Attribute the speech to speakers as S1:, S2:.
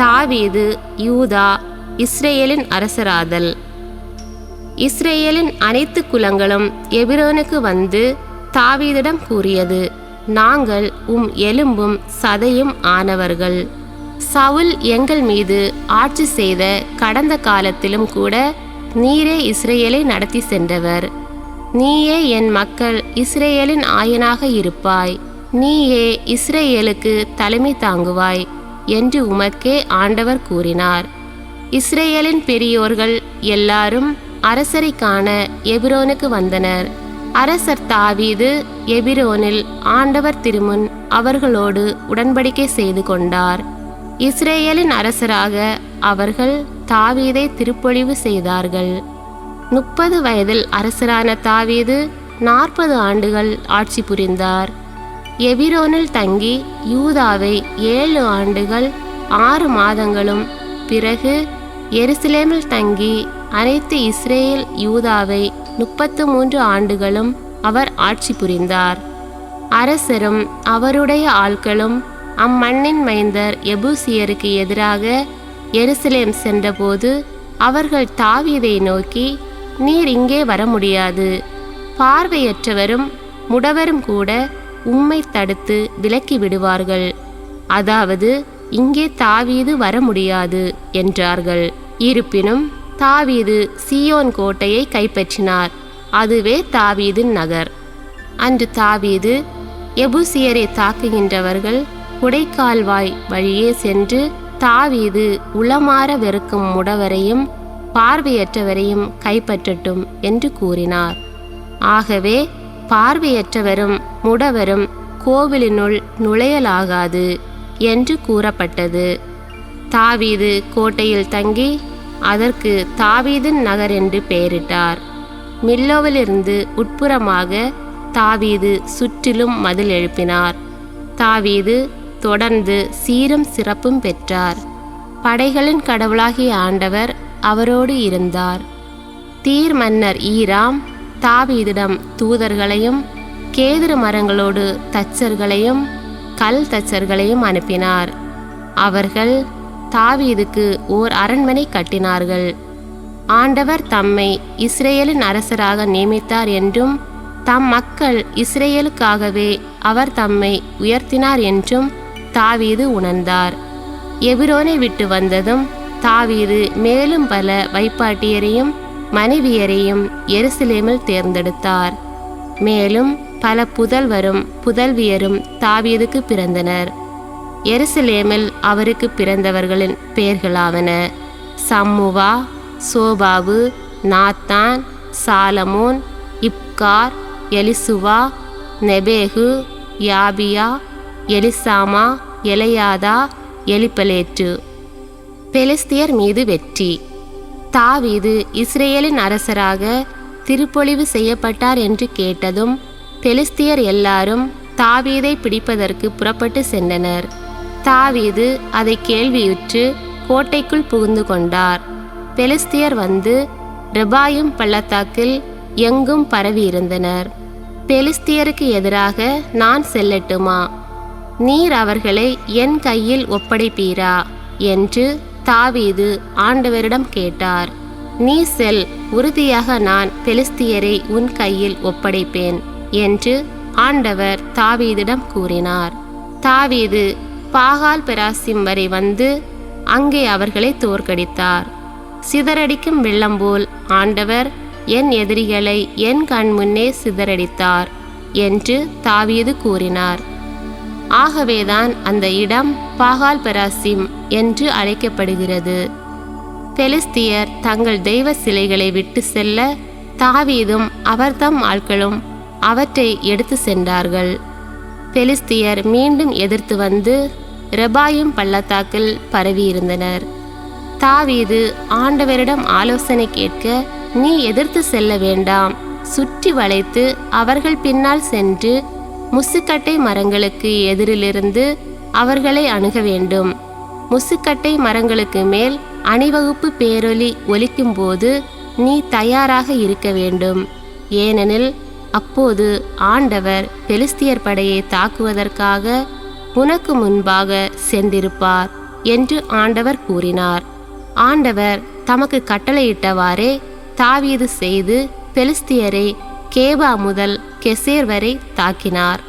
S1: தாவீது யூதா இஸ்ரேலின் அரசராதல். இஸ்ரேலின் அனைத்து குலங்களும் எபிரோனுக்கு வந்து தாவீதிடம் கூறியது நாங்கள் உம் எலும்பும் சதையும் ஆனவர்கள். சவுல் எங்கள் மீது ஆட்சி செய்த கடந்த காலத்திலும் கூட நீரே இஸ்ரேலை நடத்தி சென்றவர். நீயே என் மக்கள் இஸ்ரேலின் ஆயனாக இருப்பாய். நீயே இஸ்ரேலுக்கு தலைமை தாங்குவாய். என்று உமக்கே ஆண்டவர் கூறினார். இஸ்ரேலின் பெரியோர்கள் எல்லாரும் அரசரை காண எபிரோனுக்கு வந்தனர். அரசர் தாவீது எபிரோனில் ஆண்டவர் திருமுன் அவர்களோடு உடன்படிக்கை செய்து கொண்டார். இஸ்ரேலின் அரசராக அவர்கள் தாவீதை திருப்பொழிவு செய்தார்கள். முப்பது வயதில் அரசரான தாவீது நாற்பது ஆண்டுகள் ஆட்சி புரிந்தார். எபிரோனில் தங்கி யூதாவை ஏழு ஆண்டுகள் ஆறு மாதங்களும் பிறகு எருசலேமில் தங்கி அனைத்து இஸ்ரேல் யூதாவை முப்பத்து மூன்று ஆண்டுகளும் அவர் ஆட்சி புரிந்தார். அரசரும் அவருடைய ஆட்களும் அம்மண்ணின் மைந்தர் எபூசியருக்கு எதிராக எருசலேம் சென்றபோது அவர்கள் தாவியதை நோக்கி நீர் இங்கே வர முடியாது பார்வையற்றவரும் முடவரும் கூட உம்மை தடுத்து விலக்கி விடுவார்கள். அதாவது இங்கே தாவீது வர முடியாது என்றார்கள். இருப்பினும் தாவீது சீயோன் கோட்டையை கைப்பற்றினார். அதுவே தாவீதின் நகர். அன்று தாவீது எபுசியரை தாக்குகின்றவர்கள் குடைக்கால்வாய் வழியே சென்று தாவீது உளமாற வெறுக்கும் முடவரையும் பார்வையற்றவரையும் கைப்பற்றட்டும் என்று கூறினார். ஆகவே பார்வையற்றவரும் முடவரும் கோவிலினுள் நுழையலாகாது என்று கூறப்பட்டது. தாவீது கோட்டையில் தங்கி அதற்கு தாவீதின் நகர் என்று பெயரிட்டார். மில்லோவிலிருந்து உட்புறமாக தாவீது சுற்றிலும் மதில் எழுப்பினார். தாவீது தொடர்ந்து சீரும் சிறப்பும் பெற்றார். படைகளின் கடவுளாகிய ஆண்டவர் அவரோடு இருந்தார். தீர் மன்னர் ஈராம் தாவீதிடம் தூதர்களையும் கேதிர மரங்களோடு தச்சர்களையும் கல் தச்சர்களையும் அனுப்பினார். அவர்கள் தாவீதுக்கு ஓர் அரண்மனை கட்டினார்கள். ஆண்டவர் தம்மை இஸ்ரேலின் அரசராக நியமித்தார் என்றும் தம் மக்கள் இஸ்ரேலுக்காகவே அவர் தம்மை உயர்த்தினார் என்றும் தாவீது உணர்ந்தார். எபிரோனை விட்டு வந்ததும் தாவீது மேலும் பல வைப்பாட்டியரையும் மனைவியரையும் எருசலேமில் தேர்ந்தெடுத்தார். மேலும் பல புதல்வரும் புதல்வியரும் தாவீதுக்கு பிறந்தனர். எருசலேமில் அவருக்கு பிறந்தவர்களின் பெயர்களாவன சம்முவா சோபாவு நாத்தான் சாலமோன் இப்கார் எலிசுவா நெபேகு யாபியா எலிசாமா எலையாதா எலிப்பலேற்று பெலிஸ்தியர் மீது வெற்றி. தாவீது இஸ்ரேலின் அரசராக திருப்பொழிவு செய்யப்பட்டார் என்று கேட்டதும் பெலிஸ்தியர் எல்லாரும் தாவீதை பிடிப்பதற்கு புறப்பட்டு சென்றனர். தாவீது அதை கேள்வியுற்று கோட்டைக்குள் புகுந்து கொண்டார். பெலிஸ்தியர் வந்து ரெபாயும் பள்ளத்தாக்கில் எங்கும் பரவியிருந்தனர் பெலிஸ்தியருக்கு எதிராக நான் செல்லட்டுமா? நீர் அவர்களை என் கையில் ஒப்படைப்பீரா? என்று தாவீது ஆண்டவரிடம் கேட்டார். நீ செல் உறுதியாக நான் பெலிஸ்தியரை உன் கையில் ஒப்படைப்பேன். என்று ஆண்டவர் தாவீதிடம் கூறினார். தாவீது பாகால் பெராசிம் வரை வந்து அங்கே அவர்களை தோற்கடித்தார். சிதறடிக்கும் வெள்ளம் போல் ஆண்டவர் என் எதிரிகளை என் கண் முன்னே சிதறடித்தார் என்று தாவீது கூறினார். ஆகவேதான் அந்த இடம் பாகால் பெராசிம் என்று அழைக்கப்படுகிறது. பெலிஸ்தியர் தங்கள் தெய்வ சிலைகளை விட்டு செல்ல தாவீதும் அவர்தம் ஆட்களும் அவற்றை எடுத்து சென்றார்கள். பெலிஸ்தியர் மீண்டும் எதிர்த்து வந்து ரெபாயும் பள்ளத்தாக்கில் பரவியிருந்தனர். தாவீது ஆண்டவரிடம் ஆலோசனை கேட்க நீ எதிர்த்து செல்ல வேண்டாம். சுற்றி வளைத்து அவர்கள் பின்னால் சென்று முசுக்கட்டை மரங்களுக்கு எதிரிலிருந்து அவர்களை அணுக வேண்டும். முசுக்கட்டை மரங்களுக்கு மேல் அணிவகுப்பு பேரொலி ஒலிக்கும்போது நீ தயாராக இருக்க வேண்டும். ஏனெனில் அப்போது ஆண்டவர் பெலிஸ்தியர் படையை தாக்குவதற்காக உனக்கு முன்பாக சென்றிருப்பார் என்று ஆண்டவர் கூறினார். ஆண்டவர் தமக்கு கட்டளையிட்டவாறே தாவீது செய்து பெலிஸ்தியரை கேபா முதல் கெசேர் வரை தாக்கினார்.